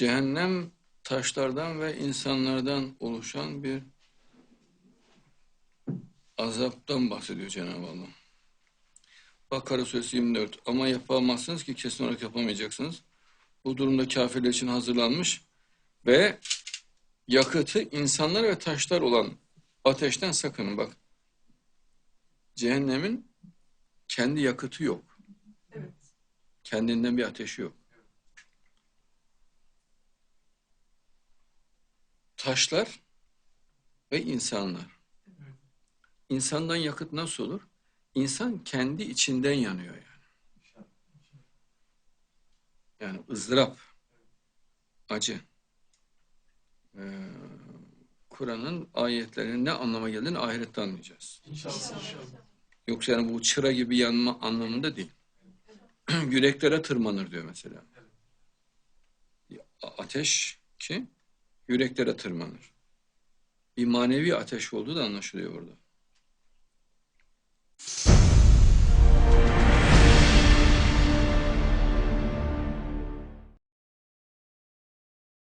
Cehennem taşlardan ve insanlardan oluşan bir azaptan bahsediyor Cenab-ı Allah. Bakara suresi 24. Ama yapamazsınız ki kesin olarak yapamayacaksınız. Bu durumda kafirler için hazırlanmış ve yakıtı insanlar ve taşlar olan ateşten sakının bak. Cehennemin kendi yakıtı yok. Evet. Kendinden bir ateşi yok. Taşlar ve insanlar. İnsandan yakıt nasıl olur? İnsan kendi içinden yanıyor yani. Yani ızdırap, acı. Ee, Kur'an'ın ayetlerinin ne anlama geldiğini ahirette anlayacağız. İnşallah. Yoksa yani bu çıra gibi yanma anlamında değil. Yüreklere tırmanır diyor mesela. Ateş ki yüreklere tırmanır. Bir manevi ateş olduğu da anlaşılıyor burada.